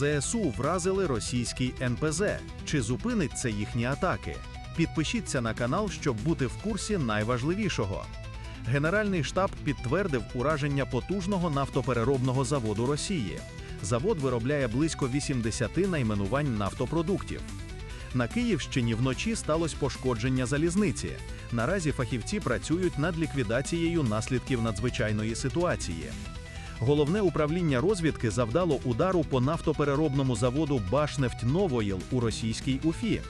ЗСУ вразили російський НПЗ. Чи зупинить це їхні атаки? Підпишіться на канал, щоб бути в курсі найважливішого. Генеральний штаб підтвердив ураження потужного нафтопереробного заводу Росії. Завод виробляє близько 80 найменувань нафтопродуктів. На Київщині вночі сталося пошкодження залізниці. Наразі фахівці працюють над ліквідацією наслідків надзвичайної ситуації. Головне управління розвідки завдало удару по нафтопереробному заводу Башнефть Новоїл у російській Уфі.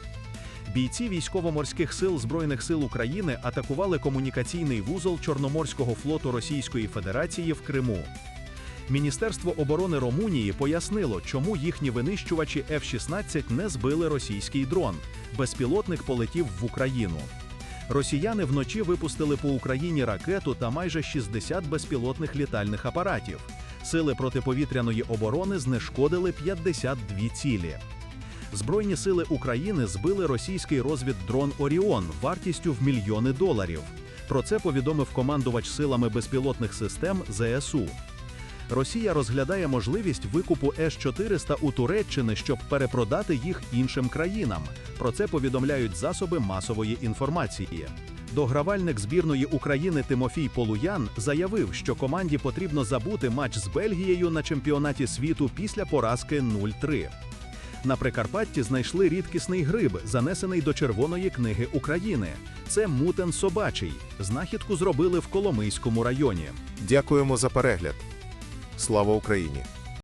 Бійці військово-морських сил Збройних сил України атакували комунікаційний вузол Чорноморського флоту Російської Федерації в Криму. Міністерство оборони Румунії пояснило, чому їхні винищувачі F-16 не збили російський дрон. Безпілотник полетів в Україну. Росіяни вночі випустили по Україні ракету та майже 60 безпілотних літальних апаратів. Сили протиповітряної оборони знешкодили 52 цілі. Збройні сили України збили російський розвіддрон Оріон вартістю в мільйони доларів. Про це повідомив командувач силами безпілотних систем ЗСУ. Росія розглядає можливість викупу С-400 у Туреччини, щоб перепродати їх іншим країнам. Про це повідомляють засоби масової інформації. Догравальник збірної України Тимофій Полуян заявив, що команді потрібно забути матч з Бельгією на чемпіонаті світу після поразки 0-3. На Прикарпатті знайшли рідкісний гриб, занесений до Червоної книги України. Це мутен собачий. Знахідку зробили в Коломийському районі. Дякуємо за перегляд. Слава Україні!